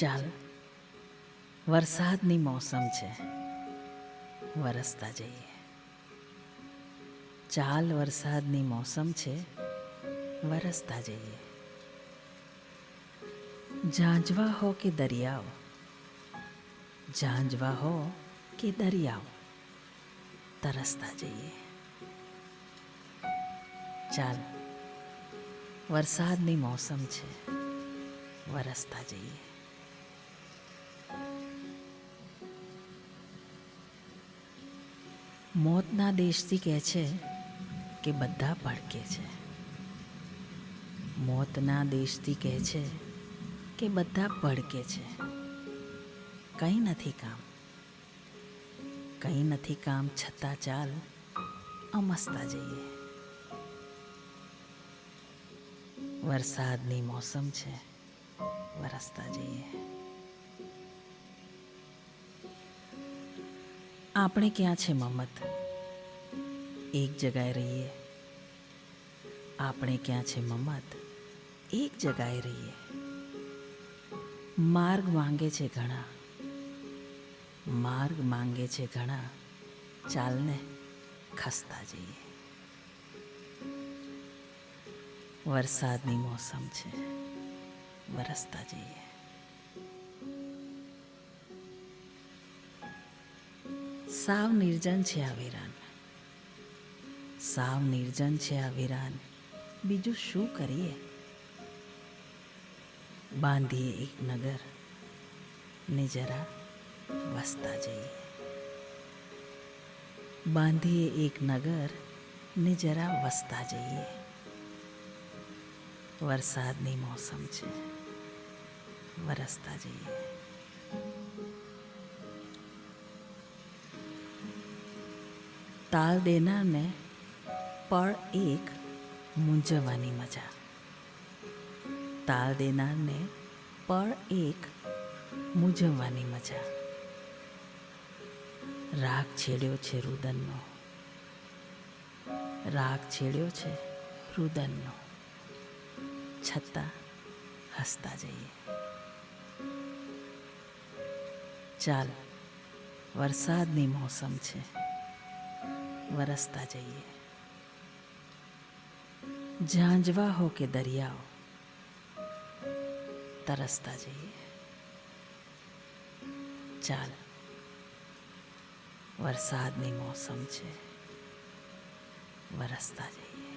ચાલ. વરસાદની મોસમ છે. વરસતા જઈએ. ચાલ, વરસાદની મોસમ છે. વરસતા જઈએ. ઝાંઝવા હો કે દરિયાઓ? ઝાંઝવા હો કે દરિયાઓ? તરસતા જઈએ. ચાલ, વરસાદની મોસમ છે. વરસતા જઈએ. મોતના દેશથી કહે છે કે બધા ભડકે છે. મોતના દેશથી કહે છે કે બધા ભડકે છે. કંઈ નથી કામ. કંઈ નથી કામ છતાં ચાલ અમસતા જઈએ. વરસાદની મોસમ છે, વરસતા જઈએ. આપણે ક્યાં છે મમત એક જગાએ રહીએ. આપણે ક્યાં છે મમત એક જગાએ રહીએ. માર્ગ માંગે છે ઘણા. માર્ગ માંગે છે ઘણા. ચાલને ખસતા જઈએ. વરસાદની મોસમ છે. વરસતા જઈએ. સાવ નિર્જન છે આ વિરાન. સાવ નિર્જન છે આ વિરાન. બીજું શું કરીએ? બાંધીએ એક નગર. ને જરા વસતા જઈએ. બાંધીએ એક નગર, ને જરા વસતા જઈએ. વરસાદની મોસમ છે. વરસતા જઈએ. તાલ દેનારને પળ એક મૂંઝવવાની મજા. તાલ દેનારને પળ એક મૂંઝવવાની મજા. રાગ છેડ્યો છે રુદનનો. રાગ છેડ્યો છે રુદનનો. છતાં હસતા જઈએ. ચાલ, વરસાદની મોસમ છે. વરસતા જઈએ ઝાંઝવા હો કે દરિયાઓ તરસતા જઈએ ચાલ વરસાદની મોસમ છે વરસતા જઈએ